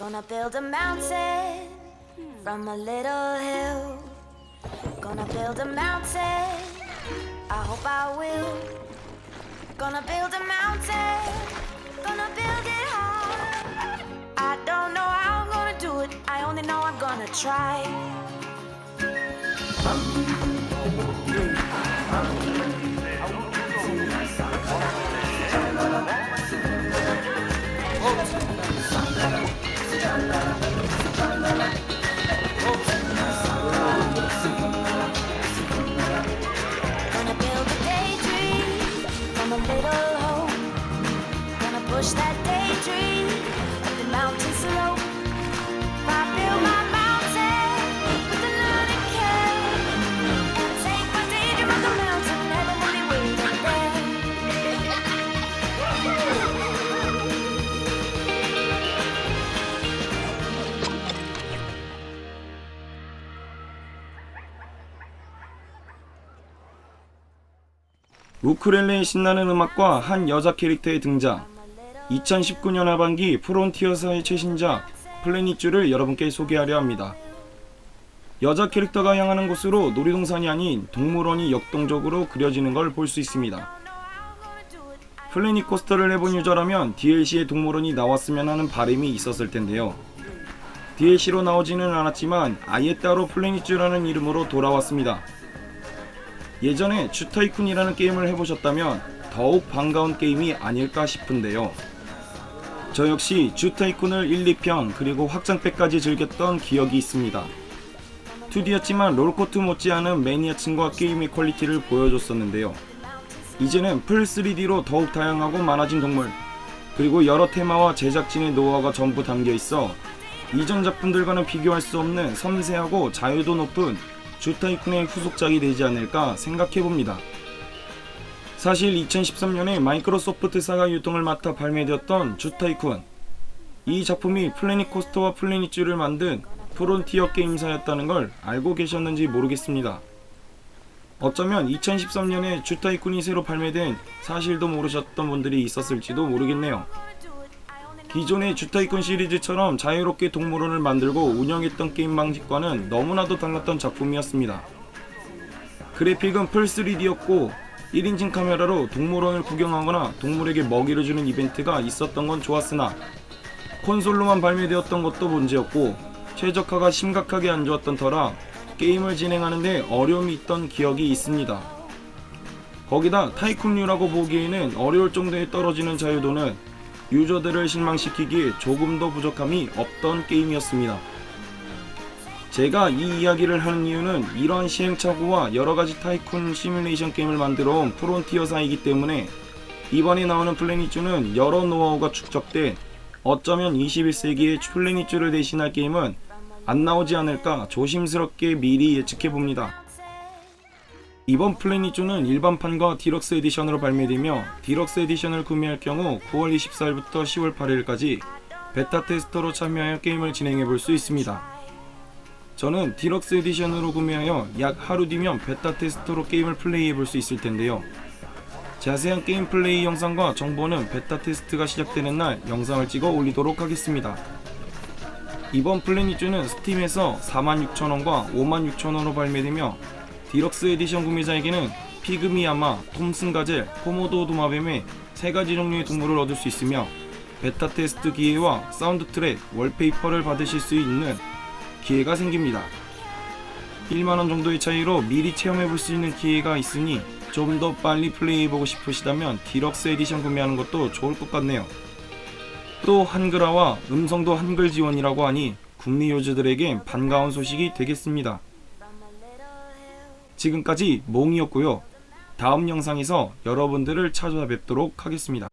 Gonna build a mountain from a little hill. Gonna build a mountain. I hope I will. Gonna build a mountain. Gonna build it high. I don't know how I'm gonna do it. I only know I'm gonna try. Gonna 우크렐레의 신나는 음악과 한 여자 캐릭터의 등장 2019년 하반기 프론티어사의 최신작 플래닛주를 여러분께 소개하려 합니다. 여자 캐릭터가 향하는 곳으로 놀이동산이 아닌 동물원이 역동적으로 그려지는 걸 볼 수 있습니다. 플래닛 코스터를 해본 유저라면 DLC에 동물원이 나왔으면 하는 바람이 있었을 텐데요. DLC로 나오지는 않았지만 아예 따로 플래닛주라는 이름으로 돌아왔습니다. 예전에 주타이쿤이라는 게임을 해보셨다면 더욱 반가운 게임이 아닐까 싶은데요. 저 역시 주타이쿤을 1, 2편 그리고 확장팩까지 즐겼던 기억이 있습니다. 2D였지만 롤코트 못지않은 매니아층과 게임의 퀄리티를 보여줬었는데요. 이제는 풀 3D로 더욱 다양하고 많아진 동물 그리고 여러 테마와 제작진의 노하우가 전부 담겨 있어 이전 작품들과는 비교할 수 없는 섬세하고 자유도 높은 주타이쿤의 후속작이 되지 않을까 생각해봅니다. 사실 2013년에 마이크로소프트사가 유통을 맡아 발매되었던 주타이쿤 이 작품이 플래닛 코스터와 플래닛주를 만든 프론티어 게임사였다는 걸 알고 계셨는지 모르겠습니다. 어쩌면 2013년에 주타이쿤이 새로 발매된 사실도 모르셨던 분들이 있었을지도 모르겠네요. 기존의 주타이쿤 시리즈처럼 자유롭게 동물원을 만들고 운영했던 게임 방식과는 너무나도 달랐던 작품이었습니다. 그래픽은 풀 3D였고 1인칭 카메라로 동물원을 구경하거나 동물에게 먹이를 주는 이벤트가 있었던 건 좋았으나 콘솔로만 발매되었던 것도 문제였고 최적화가 심각하게 안 좋았던 터라 게임을 진행하는데 어려움이 있던 기억이 있습니다. 거기다 타이쿤류라고 보기에는 어려울 정도에 떨어지는 자유도는 유저들을 실망시키기에 조금 더 부족함이 없던 게임이었습니다. 제가 이 이야기를 하는 이유는 이러한 시행착오와 여러가지 타이쿤 시뮬레이션 게임을 만들어 온 프론티어사이기 때문에 이번에 나오는 플래닛주는 여러 노하우가 축적돼 어쩌면 21세기의 플래닛주를 대신할 게임은 안 나오지 않을까 조심스럽게 미리 예측해봅니다. 이번 플래닛주는 일반판과 디럭스 에디션으로 발매되며 디럭스 에디션을 구매할 경우 9월 24일부터 10월 8일까지 베타 테스터로 참여하여 게임을 진행해 볼 수 있습니다. 저는 디럭스 에디션으로 구매하여 약 하루 뒤면 베타 테스터로 게임을 플레이해 볼 수 있을 텐데요. 자세한 게임 플레이 영상과 정보는 베타 테스트가 시작되는 날 영상을 찍어 올리도록 하겠습니다. 이번 플래닛주는 스팀에서 46,000원과 56,000원으로 발매되며 디럭스 에디션 구매자에게는 피그미야마, 톰슨 가젤, 코모도 도마뱀의 세 가지 종류의 동물을 얻을 수 있으며 베타 테스트 기회와 사운드 트랙, 월페이퍼를 받으실 수 있는 기회가 생깁니다. 1만원 정도의 차이로 미리 체험해볼 수 있는 기회가 있으니 좀 더 빨리 플레이해보고 싶으시다면 디럭스 에디션 구매하는 것도 좋을 것 같네요. 또 한글화와 음성도 한글 지원이라고 하니 국내 유저들에게 반가운 소식이 되겠습니다. 지금까지 몽이었고요. 다음 영상에서 여러분들을 찾아뵙도록 하겠습니다.